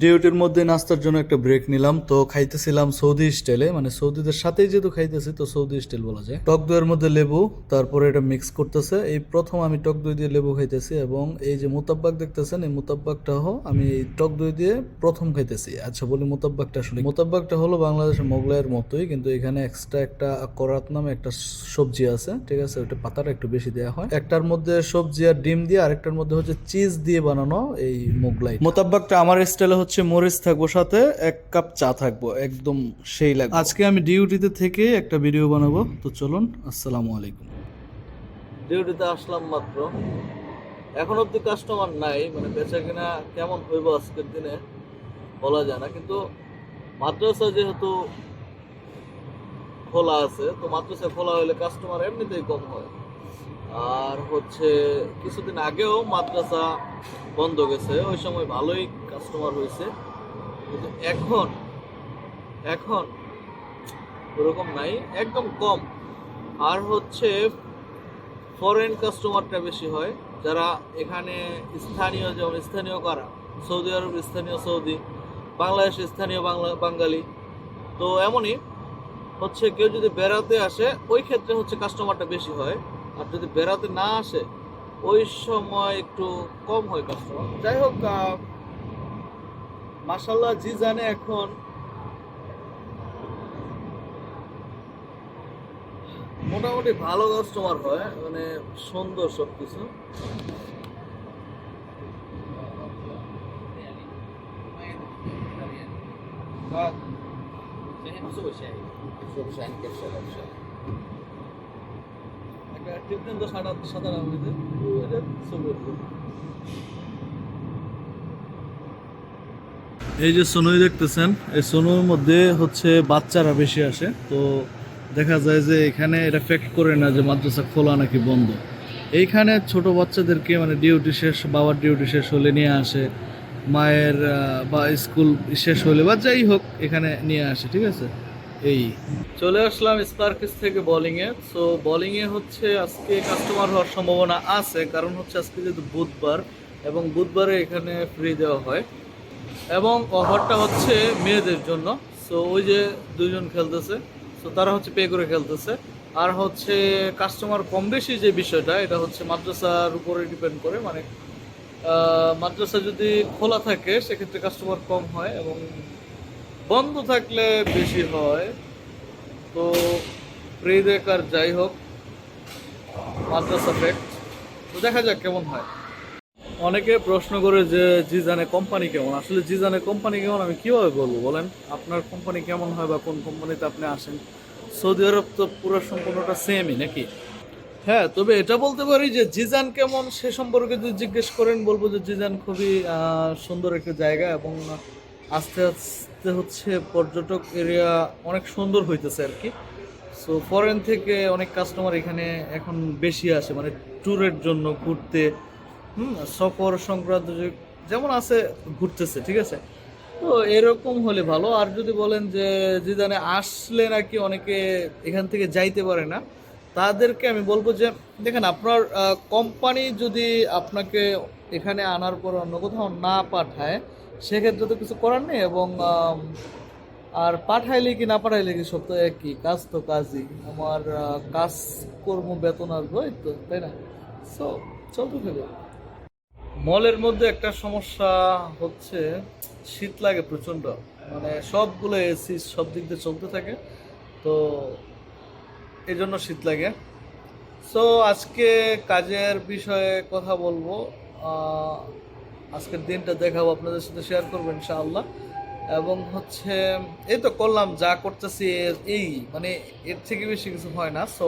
ডিউটির মধ্যে নাস্তার জন্য একটা ব্রেক নিলাম। তো খাইতেছিলাম সৌদি স্টাইলে মানে সৌদিদের সাথেই যেহেতু খাইতেছি, তো সৌদি স্টাইল বলা যায়। টক দইয়ের মধ্যে লেবু, তারপরে এটা মিক্স করতেছে। এই প্রথম আমি টক দই দিয়ে লেবু খাইতেছি এবং এই যে মোতাব্বাক দেখতেছেন, এই মোতাব্বাকটা হো, আমি এই টক দই দিয়ে প্রথম খাইতেছি। আচ্ছা বলি মোতাব্বাকটা আসলে মোতাব্বাকটা হলো বাংলাদেশের মোগলাইয়ের মতোই, কিন্তু এখানে এক্সট্রা একটা করাত নামে একটা সবজি আছে, ঠিক আছে? ওটা পাতাটা একটু বেশি দেওয়া হয়। একটার মধ্যে সবজি আর ডিম দিয়ে, আরেকটার মধ্যে হচ্ছে চিজ দিয়ে বানানো এই মোগলাই। মোতাব্বাকটা আমার স্টাইলে হচ্ছে মরিচ থাকব সাথে এক কাপ চা থাকব একদম সেই লাগবে। আজকে আমি ডিউটিতে থেকে একটা ভিডিও বানাবো তো চলুন আসসালামু আলাইকুম। ডিউটিতে আসলাম মাত্র। এখন অব্দি কাস্টমার নাই মানে বেচা কিনা কেমন হইব আজকের দিনে বলা যায় না। কিন্তু মাদ্রাসা যেহেতু খোলা আছে তো মাদ্রাসা খোলা হলে কাস্টমার এমনিতেই কম হয়। আর হচ্ছে কিছুদিন আগেও মাদ্রাসা বন্ধ গেছে ওই সময় ভালোই কাস্টমার হয়েছে কিন্তু এখন এখন ওরকম নাই, একদম কম। আর হচ্ছে ফরেন কাস্টমারটা বেশি হয়, যারা এখানে স্থানীয়, যেমন স্থানীয় কারা, সৌদি আরব, স্থানীয় সৌদি, বাংলাদেশ, স্থানীয় বাংলা, বাঙালি। তো এমনই হচ্ছে কেউ যদি বেড়াতে আসে, ওই ক্ষেত্রে হচ্ছে কাস্টমারটা বেশি হয়। আর যদি বেড়াতে না আসে, ওই সময় একটু কম হয় কাস্টমার যাই হোক মাসাল্লাহ জি জানে এখন। মোটামুটি ভালো কাস্টমার হয় মানে সুন্দর সবকিছু। একটা টিপ দেন তো সাদা সাদা রঙের এই যে সোনুই দেখতেছেন, এই সোনুর মধ্যে হচ্ছে বাচ্চারা বেশি আসে। তো দেখা যায় যে এখানে এটা ফ্যাক্ট করে না যে মাদ্রাসা খোলা নাকি বন্ধ। এইখানে ছোট বাচ্চাদেরকে মানে ডিউটি শেষ, বাবার ডিউটি শেষ হলে নিয়ে আসে। মায়ের বা স্কুল শেষ হলে বা যাই হোক, এখানে নিয়ে আসে, ঠিক আছে? এই। চলে আসলাম স্পার্কিস থেকে বোলিংয়ে সো বোলিংয়ে হচ্ছে আজকে কাস্টমার হওয়ার সম্ভাবনা আছে। কারণ হচ্ছে আজকে যেহেতু বুধবার, এবং বুধবারে এখানে ফ্রি দেওয়া হয়। এবং অফারটা হচ্ছে মেয়েদের জন্য। সো ওই যে দুজন খেলতেছে। সো তারা হচ্ছে পে করে খেলতেছে। আর হচ্ছে কাস্টমার কম বেশি যে বিষয়টা, এটা হচ্ছে মাদ্রাসার উপরে ডিপেন্ড করে। মানে মাদ্রাসা যদি খোলা থাকে, সেক্ষেত্রে কাস্টমার কম হয় এবং বন্ধ থাকলে বেশি হয়। তো ফ্রি দেখার যাই হোক, মাদ্রাসা ফ্যাক্ট তো দেখা যাক কেমন হয়। অনেকে প্রশ্ন করে যে জি জানে কোম্পানি কেমন? আসলে জিজানে কোম্পানি কেমন আমি কীভাবে বলব বলেন? আপনার কোম্পানি কেমন হয় বা কোন কোম্পানিতে আপনি আসেন? সৌদি আরব তো পুরো সম্পূর্ণটা সেমই নাকি? হ্যাঁ তবে এটা বলতে পারি যে জিজান কেমন সে সম্পর্কে যদি জিজ্ঞেস করেন, বলব যে জিজান খুবই সুন্দর একটা জায়গা এবং আস্তে আস্তে হচ্ছে পর্যটক এরিয়া অনেক সুন্দর হইতেছে আর কি। সো ফরেন থেকে অনেক কাস্টমার এখানে এখন বেশি আসে মানে ট্যুরের জন্য ঘুরতে হুম, সফর সংক্রান্ত যেমন আছে, ঘুরতেছে, ঠিক আছে? তো এরকম হলে ভালো। আর যদি বলেন যে জিদানে আসলে নাকি অনেকে এখান থেকে যাইতে পারে না, তাদেরকে আমি বলব যে, দেখেন আপনার কোম্পানি যদি আপনাকে এখানে আনার পর অন্য কোথাও না পাঠায়, সেক্ষেত্রে তো কিছু করার নেই এবং আর পাঠাইলে কি না পাঠাইলে কি সব তো একই? কাজ তো কাজই। আমার কাজ কর্ম বেতন আসবে তো, তাই না? সো চলতে থাকবে। মলের মধ্যে একটা সমস্যা হচ্ছে, শীত লাগে প্রচণ্ড। মানে সবগুলো এসি সব দিক দিয়ে চলতে থাকে, তো এই জন্য শীত লাগে। সো আজকে কাজের বিষয়ে কথা বলব। আজকের দিনটা দেখাবো, আপনাদের সাথে শেয়ার করব ইনশাআল্লাহ। এবং হচ্ছে, এই তো করলাম, যা করতেছি এই মানে এর থেকে বেশি কিছু হয় না। সো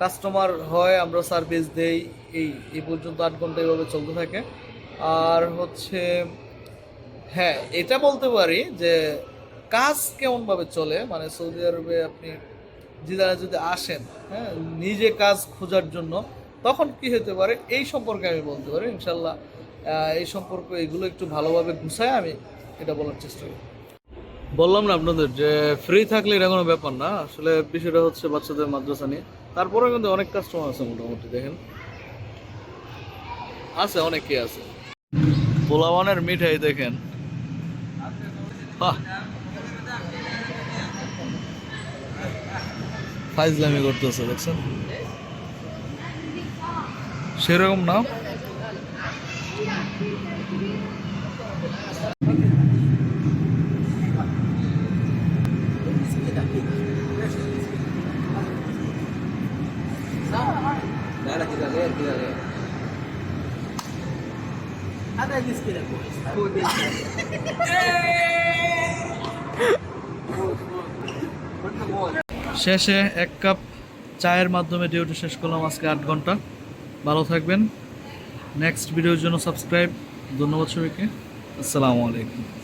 কাস্টমার হয়, আমরা সার্ভিস দেই, এই এই পর্যন্ত আট ঘণ্টা এভাবে চলতে থাকে। আর হচ্ছে হ্যাঁ এটা বলতে পারি যে কাজ কেমনভাবে চলে? মানে সৌদি আরবে আপনি জিদারা যদি আসেন হ্যাঁ নিজে কাজ খোঁজার জন্য, তখন কি হতে পারে? এই সম্পর্কে আমি বলতে পারি। ইনশাল্লাহ এই সম্পর্ক এগুলো একটু ভালোভাবে গুছায় আমি এটা বলার চেষ্টা করি। বললাম না আপনাদের যে ফ্রি থাকলে এটা কোনো ব্যাপার না। আসলে বিষয়টা হচ্ছে বাচ্চাদের মাদ্রাসা নিয়ে। তারপরে কিন্তু অনেক কাস্টমার আছে মোটামুটি, দেখেন। আছে, অনেকেই আছে। পোলাওয়ানের মিঠাই দেখেন। ফাইজলামি করতেছে, দেখছেন? সেরকম না? শেষে এক কাপ চায়ের মাধ্যমে ডিউটি শেষ করলাম আজকে আট ঘণ্টা। ভালো থাকবেন। নেক্সট ভিডিওর জন্য সাবস্ক্রাইব ধন্যবাদ সবাইকে। আসসালামু আলাইকুম।